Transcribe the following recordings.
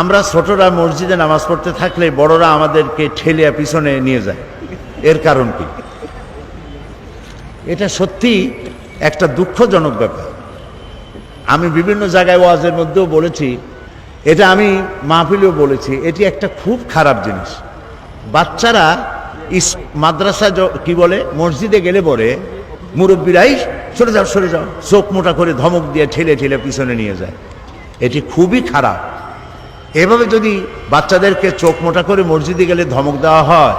আমরা ছোটরা মসজিদে নামাজ পড়তে থাকলে বড়রা আমাদেরকে ঠেলিয়া পিছনে নিয়ে যায়। এর কারণ কি? এটা সত্যি একটা দুঃখজনক ব্যাপার। আমি বিভিন্ন জায়গায় ওয়াজের মধ্যেও বলেছি, এটা আমি মাহফিলেও বলেছি, এটি একটা খুব খারাপ জিনিস। বাচ্চারা ইস, মাদ্রাসা কি বলে, মসজিদে গেলে পরে মুরব্বীরাই সরে যাও সরে যাও, চোখ মোটা করে ধমক দিয়ে ঠেলে ঠেলে পিছনে নিয়ে যায়। এটি খুবই খারাপ। এভাবে যদি বাচ্চাদেরকে চোখ মোটা করে মসজিদে গেলে ধমক দেওয়া হয়,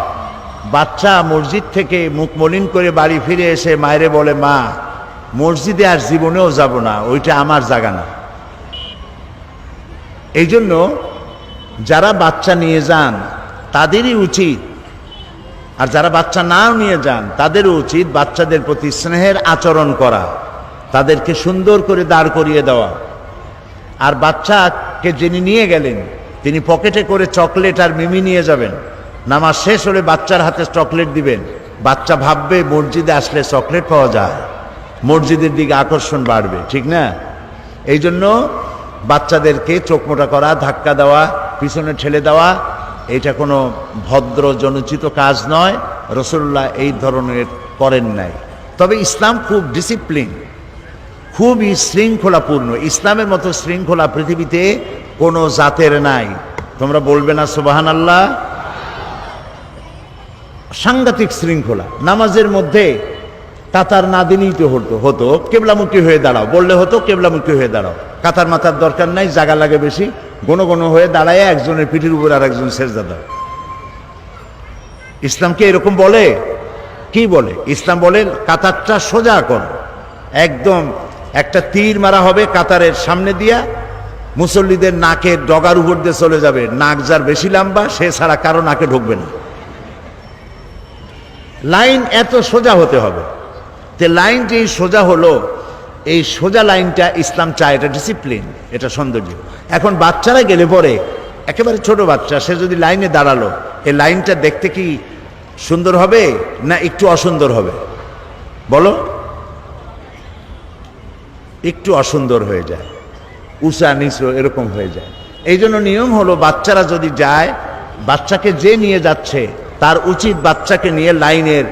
বাচ্চা মসজিদ থেকে মুখ মলিন করে বাড়ি ফিরে এসে মায়েরে বলে, মা, মসজিদে আর জীবনেও যাব না, ওইটা আমার জায়গা না। এই জন্য যারা বাচ্চা নিয়ে যান, তাদেরই উচিত, আর যারা বাচ্চা নাও নিয়ে যান, তাদেরও উচিত বাচ্চাদের প্রতি স্নেহের আচরণ করা, তাদেরকে সুন্দর করে দাঁড় করিয়ে দেওয়া। আর বাচ্চাকে যিনি নিয়ে গেলেন, তিনি পকেটে করে চকলেট আর মিমি নিয়ে যাবেন। নামাজ শেষ হলে বাচ্চার হাতে চকলেট দিবেন। বাচ্চা ভাববে মসজিদে আসলে চকলেট পাওয়া যায়। মসজিদের দিকে আকর্ষণ বাড়বে, ঠিক না? এই জন্য বাচ্চাদেরকে চোখ মোটা করা, ধাক্কা দেওয়া, পিছনে ঠেলে দেওয়া, এটা কোনো ভদ্র জনচিত কাজ নয়। রসুল্লাহ এই ধরনের করেন নাই। তবে ইসলাম খুব ডিসিপ্লিন খুবই শৃঙ্খলাপূর্ণ। ইসলামের মতো শৃঙ্খলা পৃথিবীতে কোনো জাতের নাই। তোমরা বলবে না সুবাহান আল্লাহ সাংঘাতিক শৃঙ্খলা। নামাজের মধ্যে কাতার না দিলেই তো হতো হতো। কেবলামুখী হয়ে দাঁড়াও। বললে হতো, কেবলামুখী হয়ে দাঁড়াও। কাতার মাথার দরকার নাই জায়গা লাগে বেশি। ঘন ঘন হয়ে দাঁড়ায়, একজনের পিঠের উপর আর একজন সেজদা দাও ইসলামকে এরকম বলে? কি বলে? ইসলাম বলে, কাতারটা সোজা কর। একদম একটা তীর মারা হবে কাতারের সামনে দিয়া, মুসল্লিদের নাকের ডগার উপর দিয়ে চলে যাবে। নাক যার বেশি লম্বা, সে ছাড়া কারও নাকে ঢুকবে না। লাইন এত সোজা হতে হবে। তে লাইন যে সোজা হলো, এই সোজা লাইনটা ইসলাম চায়, এটা ডিসিপ্লিন এটা সৌন্দর্য। এখন বাচ্চারা গেলে পরে, একেবারে ছোট বাচ্চা, সে যদি লাইনে দাঁড়াল এই লাইনটা দেখতে কি সুন্দর হবে না একটু অসুন্দর হবে? বলো। একটু অসুন্দর হয়ে যায়। উঁচা, নিচু এরকম হয়ে যায়। এই জন্য নিয়ম হলো বাচ্চারা যদি যায়, বাচ্চাকে যে নিয়ে যাচ্ছে, তার উচিত বাচ্চাকে নিয়ে লাইনের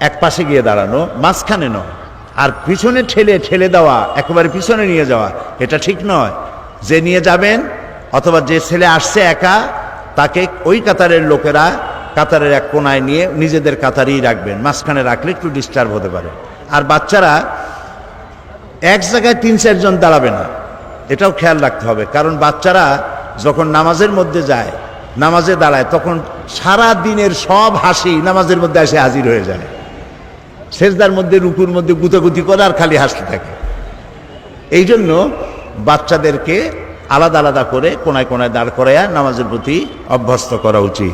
এক পাশে গিয়ে দাঁড়ানো, মাঝখানে নয়। আর পিছনে ঠেলে ঠেলে দেওয়া, একেবারে পিছনে নিয়ে যাওয়া, এটা ঠিক নয়। যে নিয়ে যাবেন, অথবা যে ছেলে আসছে একা, তাকে ওই কাতারের লোকেরা কাতারের এক কোনায় নিয়ে নিজেদের কাতারেই রাখবেন। মাঝখানে রাখলে একটু ডিস্টার্ব হতে পারে। আর বাচ্চারা এক জায়গায় তিন চারজন দাঁড়াবে না। এটাও খেয়াল রাখতে হবে। কারণ বাচ্চারা যখন নামাজের মধ্যে যায়, নামাজে দাঁড়ায়, তখন সারা দিনের সব হাসি নামাজের মধ্যে এসে হাজির হয়ে যায়। সেজদার মধ্যে, রুকুর মধ্যে গুতাগুতি করে আর খালি হাসতে থাকে। এই জন্য বাচ্চাদেরকে আলাদা আলাদা করে কোনায় কোনায় দাঁড় করাইয়া নামাজের প্রতি অভ্যস্ত করা উচিত।